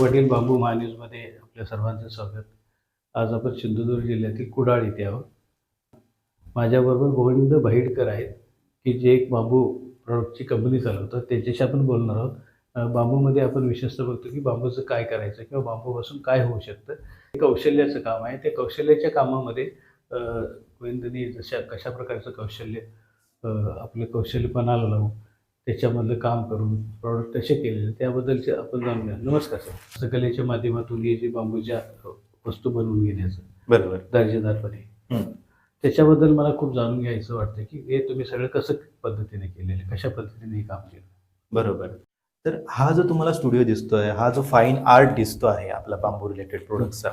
पाटील बांबू महान्यूजमध्ये आपल्या सर्वांचं स्वागत. आज आपण सिंधुदुर्ग जिल्ह्यातील कुडाळ इथे आहोत. माझ्याबरोबर गोविंद भाईडकर आहेत की जे एक बांबू प्रॉडक्टची कंपनी चालवतात. त्याच्याशी आपण बोलणार आहोत. बांबूमध्ये आपण विशेषतः बघतो की बांबूचं काय करायचं किंवा बांबूपासून काय होऊ शकतं. हे कौशल्याचं काम आहे. त्या कौशल्याच्या कामामध्ये गोविंदनी जशा कशा प्रकारचं कौशल्य आपलं कौशल्यपणाला लावून त्याच्यामधलं काम करून प्रॉडक्ट कसे केलेले त्याबद्दलचे आपण जाणून घ्या नमस्कार सर. हस्तकलेच्या माध्यमातून हे जे बांबूच्या वस्तू बनवून घेण्याचं बरोबर. दर्जेदारपणे. त्याच्याबद्दल मला खूप जाणून घ्यायचं वाटतं की हे तुम्ही सगळं कसं पद्धतीने केलेलं कशा पद्धतीने हे काम केलं? बरोबर. तर हा जो तुम्हाला स्टुडिओ दिसतोय हा जो फाईन आर्ट दिसतो आहे आपला बांबू रिलेटेड प्रोडक्टचा.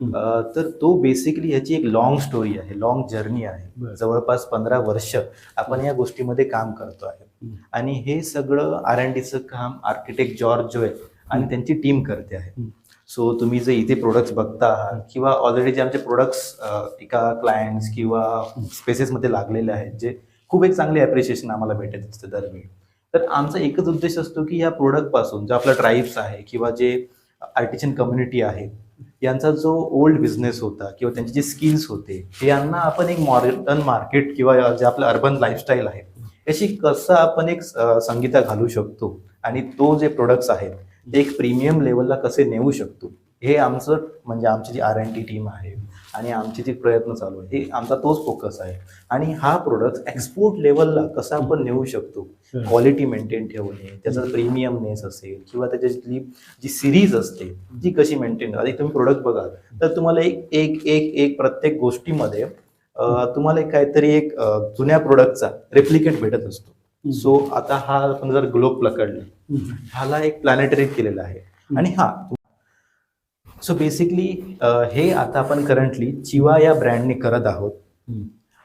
तर तो बेसिकली ह्याची एक लॉंग स्टोरी आहे लॉंग जर्नी आहे. जवळपास पंधरा वर्ष आपण या गोष्टीमध्ये काम करतो आहे. आणि हे सगळं आर एन डीचं काम आर्किटेक्ट जॉर्ज जो आहे आणि. त्यांची टीम करते आहे. सो तुम्ही जे इथे प्रोडक्ट्स बघता आहात किंवा ऑलरेडी जे आमचे प्रोडक्ट्स एका क्लायंट्स किंवा स्पेसेसमध्ये लागलेले आहेत जे खूप एक चांगले अप्रिशिएशन आम्हाला भेटत असते दरवेळी तर आमचा एकच उद्देश असतो की या प्रोडक्टपासून जो आपला ट्राईब्स आहे किंवा जे आर्टिशन कम्युनिटी आहे यांचा जो ओल्ड बिझनेस होता किंवा त्यांचे जे स्किल्स होते यांना आपण एक मॉडर्न मार्केट किंवा जे आपलं अर्बन लाईफस्टाईल आहे याची कसं आपण एक संगीता घालू शकतो आणि तो जे प्रोडक्ट्स आहेत ते एक प्रीमियम लेवलला कसे नेऊ शकतो हे आमचं म्हणजे आमची G R N T team आहे आणि आमचे जे प्रयत्न चालू आहे हे आमचा तोच फोकस आहे. आणि हा प्रोडक्ट एक्सपोर्ट लेवलला कसा आपण नेऊ शकतो? क्वालिटी मेंटेन ठेवणे त्याचा प्रीमियमनेस असेल किंवा त्याच्यातली जी सिरीज असते ती कशी मेंटेन आता एक तुम्ही प्रोडक्ट बघाल तर तुम्हाला एक एक एक एक प्रत्येक गोष्टीमध्ये तुम्हाला एक काहीतरी एक जुन्या प्रोडक्टचा रेप्लिकेट भेटत असतो. सो आता हा आपण जर ग्लोब पकडले. ह्याला एक प्लॅनेटरी केलेला आहे. आणि हा सो बेसिकली हे आता आपण करंटली चिवा या ब्रँडने करत आहोत.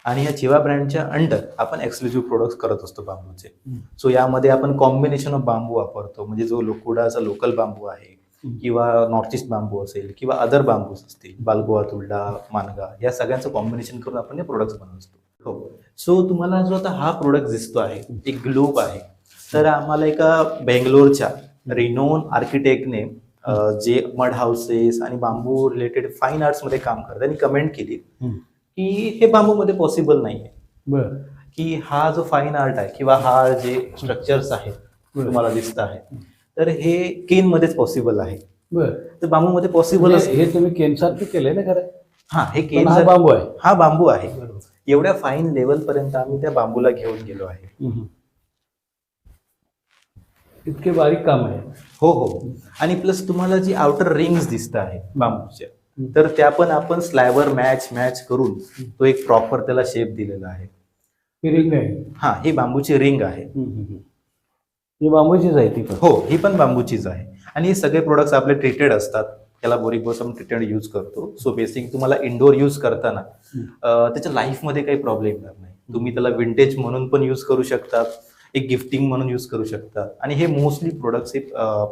आणि या चिवा ब्रँडच्या अंडर आपण एक्सक्लुझिव्ह प्रोडक्ट्स करत असतो बांबूचे. सो यामध्ये आपण कॉम्बिनेशन ऑफ बांबू वापरतो. म्हणजे जो लोकुडाचा लोकल बांबू आहे. किंवा नॉर्थ ईस्ट बांबू असेल किंवा अदर बांबूस असतील बालगोवा तुलडा मानगा या सगळ्यांचं कॉम्बिनेशन करून आपण हे प्रोडक्ट्स बनवत असतो. हो. सो तुम्हाला जो आता हा प्रोडक्ट दिसतो आहे एक ग्लोब आहे. तर आम्हाला एका बेंगलोरच्या रिनोन आर्किटेक्टने जे मड हाऊसेस आणि बांबू रिलेटेड फाईन आर्ट्समध्ये काम करतात. त्यांनी कमेंट केली. की हे बांबूमध्ये पॉसिबल नाही आहे बरं. की हा जो फाईन आर्ट आहे किंवा हा जे स्ट्रक्चर्स आहेत. तुम्हाला दिसत आहे तर हे केन मध्येच पॉसिबल आहे. बरं. तर बांबूमध्ये पॉसिबल म्हणजे हे तुम्ही केनसारखं केलंय ना खरं? हा हे केन बांबू आहे. हा बांबू आहे. एवढ्या फाईन लेवल पर्यंत आम्ही त्या बांबूला घेऊन गेलो आहे. इतके बारीक काम आहे. हो हो. आणि प्लस तुम्हाला जी आउटर रिंग्स दिसत आहे बांबूच्या. तर त्या पण आपण स्लायवर मॅच मॅच करून तो एक प्रॉपर त्याला शेप दिलेला आहे. ही रिंग आहे. हा ही बांबूची रिंग आहे. हं, बांबूचीच आहे ती पण. हो ही पण बांबूचीच आहे. आणि हे सगळे प्रोडक्ट्स आपले ट्रीटेड असतात. त्याला बोरिक बॉसम ट्रीटेड यूज करतो. सो बेसिक तुम्हाला इंडोर यूज करताना त्याच्या लाईफमध्ये काही प्रॉब्लेम येणार नाही. तुम्ही त्याला विंटेज म्हणून पण यूज करू शकतात. एक गिफ्टिंग म्हणून यूज करू शकतात आणि हे मोस्टली प्रोडक्ट्स हे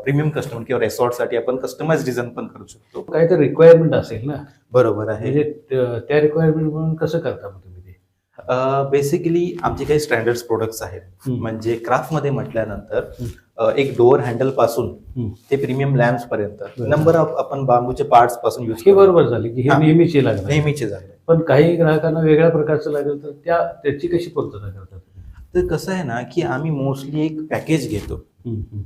प्रीमियम कस्टमर किंवा रेसॉर्टसाठी आपण कस्टमाइज डिझाईन पण करू शकतो. काहीतरी रिक्वायरमेंट असेल ना? बरोबर आहे. म्हणजे त्या- रिक्वायरमेंट म्हणून कसं करता मग तुम्ही ते? बेसिकली आमचे काही स्टँडर्ड प्रोडक्ट्स आहेत. म्हणजे क्राफ्टमध्ये म्हटल्यानंतर एक डोअर हँडलपासून. ते प्रीमियम लॅम्प्स पर्यंत. बरं. नंबर ऑफ आपण बांबूचे पार्ट्सपासून यूज हे बरोबर झाले की हे. नेहमीचे लागणार. नेहमीचे झाले. पण काही ग्राहकांना वेगळ्या प्रकारचं लागेल तर त्या त्याची कशी पूर्तता करतात? तर कसं आहे ना की आम्ही मोस्टली एक पॅकेज घेतो.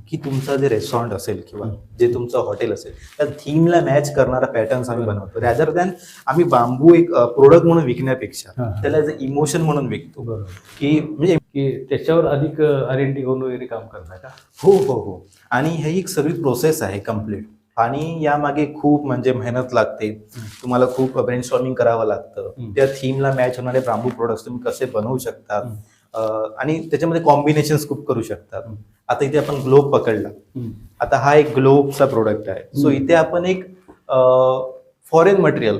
की तुमचा जे रेस्टॉरंट असेल किंवा. जे तुमचं हॉटेल असेल त्या थीमला मॅच करणारा पॅटर्न्स आम्ही बनवतो. रॅदर दॅन आम्ही बांबू एक प्रोडक्ट म्हणून विकण्यापेक्षा. त्याला जे इमोशन म्हणून विकतो. की म्हणजे की त्याच्यावर अधिक आर एन टी घेऊन वगैरे काम करता का? हो हो हो. आणि ही एक सगळी प्रोसेस आहे कंप्लीट आणि यामागे खूप म्हणजे मेहनत लागते. तुम्हाला खूप ब्रेन स्टॉर्मिंग करावं लागतं. त्या थीमला मॅच होणारे बांबू प्रोडक्ट्स तुम्ही कसे बनवू शकतात. अं, आणि त्याच्यामध्ये कॉम्बिनेशन खूप करू शकतात. आता इथे आपण ग्लोब पकडला. आता हा एक ग्लोबचा प्रोडक्ट आहे. सो. इथे आपण एक फॉरेन मटेरियल.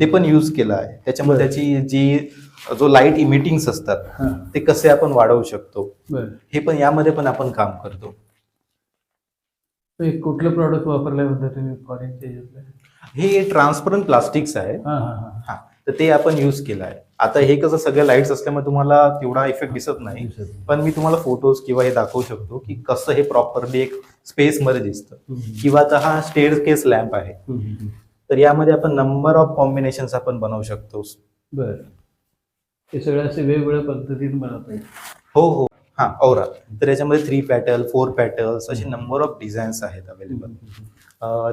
ते पण यूज केलं आहे. त्याच्यामध्ये. त्याची जी जो लाइट इमिटिंग्स असतात. ते कसे आपण वाढवू शकतो? हे पण यामध्ये पण आपण काम करतो. कुठलं प्रॉडक्ट तुम्ही? फॉरेनचे हे ट्रान्सपरंट प्लास्टिक्स आहे. तर ते आपण युज केलं आहे. आता हे कसं सगळ्या लाईट्स असल्यामुळे तुम्हाला तेवढा इफेक्ट दिसत नाही. पण मी तुम्हाला फोटोज किंवा हे दाखवू शकतो की कसं हे प्रॉपरली एक स्पेस मध्ये दिसतं. किंवा आता हा स्टेअर केस लॅम्प आहे तर यामध्ये आपण नंबर ऑफ कॉम्बिनेशन आपण बनवू शकतो. बर. हे सगळं असे वेगवेगळ्या पद्धतीने बनवता हो हो. हा औरा तर याच्यामध्ये थ्री पॅटल फोर पॅटल्स असे नंबर ऑफ डिझाईन्स आहेत अवेलेबल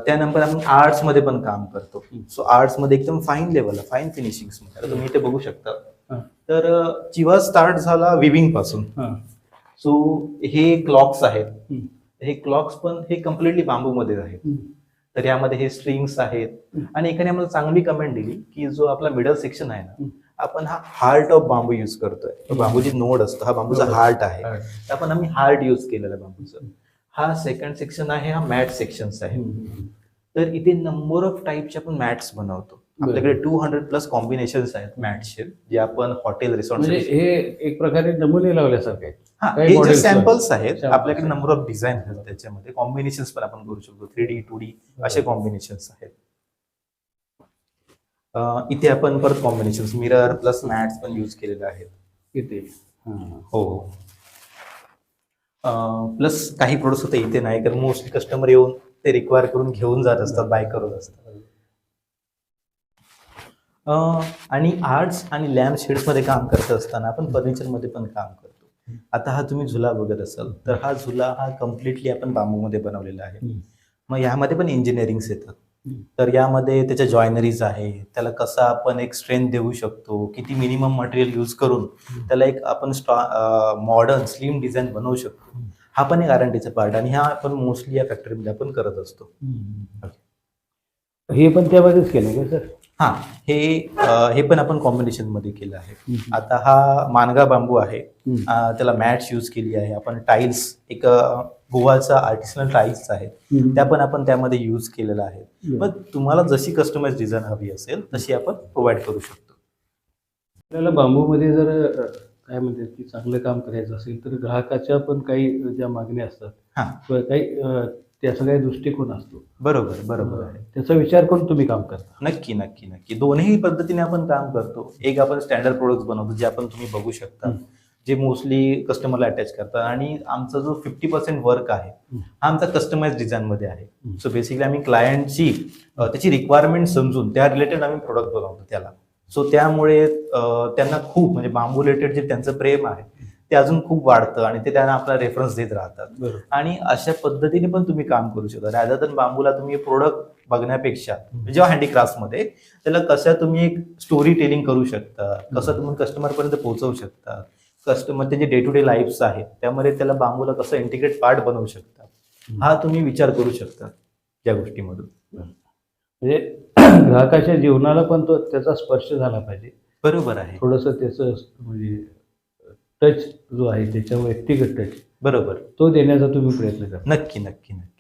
त्यानंतर आपण आर्ट्समध्ये पण काम करतो सो आर्ट्समध्ये एकदम फाईन लेवल फाईन फिनिशिंग तुम्ही इथे बघू शकता. तर चिवा स्टार्ट झाला विविंगपासून. सो हे क्लॉक्स आहेत. हे क्लॉक्स पण हे कम्प्लिटली बांबू मध्ये आहेत. तर यामध्ये हे स्ट्रिंग्स आहेत. आणि एकाने मला चांगली कमेंट दिली की जो आपला मिडल सेक्शन आहे ना. आपण हा हार्ट ऑफ बांबू युज करतोय बांबूची नोड असतो हा बांबूचा. हार्ट आहे. तर आपण आम्ही हार्ट युज केलेला बांबूचं हा सेकंड सेक्शन आहे हा मॅट सेक्शन्स आहे. तर इथे नंबर ऑफ टाईपचे आपण मॅट्स बनवतो. आपल्याकडे टू हंड्रेड प्लस कॉम्बिनेशन्स आहेत मॅट्सचे जे आपण हॉटेल रिसॉर्ट म्हणजे हे एक प्रकारे नमुने लावल्यासारखे. हा जे सॅम्पल्स आहेत आपल्याकडे. नंबर ऑफ डिझाईन आहेत त्याच्यामध्ये कॉम्बिनेशन्स पण आपण करू शकतो थ्री डी टू डी असे कॉम्बिनेशन्स आहेत इथे आपण परत कॉम्बिनेशन्स मिरर प्लस मॅट्स पण यूज केलेले आहेत किती हा. हो प्लस काही प्रोडक्ट्स होते इथे नाही कारण मोस्टली कस्टमर येऊन ते रिक्वायर करून घेऊन जात असतात बाय करत असतात आणि आर्ट्स आणि लॅम्प शेड्समध्ये काम करत असताना आपण फर्निचरमध्ये पण काम करतो आता हा तुम्ही झुला बघत असाल तर हा झुला हा कम्प्लिटली आपण बांबूमध्ये बनवलेला आहे. मग यामध्ये पण इंजिनिअरिंग्स येतात. तर यामध्ये त्याच्या जॉयनरीज आहे. त्याला कसं आपण एक स्ट्रेंथ देऊ शकतो? किती मिनिमम मटेरियल यूज करून त्याला एक आपण मॉडर्न स्लिम डिझाईन बनवू शकतो. हा पण एक आरंटीचा पार्ट आणि हा आपण मोस्टली या फॅक्टरीमध्ये आपण करत असतो. हे पण त्यामध्येच केलं का सर? हा. हे हे पण आपण कॉम्बिनेशनमध्ये केलं आहे. आता हा मानगा बांबू आहे. त्याला मॅट्स यूज केली आहे. आपण टाईल्स एक गोवाचा आर्टिसनल टाईल्स आहेत. त्या पण आपण त्यामध्ये यूज केलेल्या आहेत. मग तुम्हाला जशी कस्टमाइज डिझाईन हवी असेल तशी आपण प्रोव्हाइड करू शकतो. आपल्याला बांबूमध्ये जर काय म्हणतात की चांगलं काम करायचं असेल तर ग्राहकाच्या पण काही ज्या मागण्या असतात हा. काही त्याचा काही दृष्टिकोन असतो. बरोबर बरोबर आहे. त्याचा विचार करून तुम्ही काम करता. नक्की नक्की नक्की. दोन्ही पद्धतीने आपण काम करतो. एक आपण स्टँडर्ड प्रोडक्ट बनवतो जे आपण तुम्ही बघू शकता. जे मोस्टली कस्टमरला अटॅच करतात. आणि आमचा जो फिफ्टी पर्सेंट वर्क आहे. हा आमचा कस्टमाइज डिझाईन मध्ये आहे. सो बेसिकली आम्ही क्लायंटची त्याची रिक्वायरमेंट समजून त्या रिलेटेड आम्ही प्रोडक्ट बनवतो त्याला. सो त्यामुळे त्यांना खूप म्हणजे बांबू रिलेटेड जे त्यांचं प्रेम आहे ते अजून खूप वाढतं आणि ते त्यांना आपला रेफरन्स देत राहतात. आणि अशा पद्धतीने पण तुम्ही काम करू शकता. दन बांबूला तुम्ही प्रोडक्ट बघण्यापेक्षा जेव्हा हँडीक्राफ्टमध्ये त्याला कसं तुम्ही एक स्टोरी टेलिंग करू शकता कसं तुम्ही कस्टमर पर्यंत पोहोचवू शकता कस्टमर त्याचे डे टू डे लाईफ्स आहेत. त्यामध्ये त्याला बांबूला कसं इंटिग्रेट पार्ट बनवू शकता हा तुम्ही विचार करू शकता या गोष्टीमधून. म्हणजे ग्राहकाच्या जीवनाला पण तो त्याचा स्पर्श झाला पाहिजे. बरोबर आहे. थोडंसं त्याचं म्हणजे टच जो आहे त्याच्या व्यक्तिगत टच बरोबर. तो देण्याचा तुम्ही प्रयत्न करता नक्की नक्की नक्की.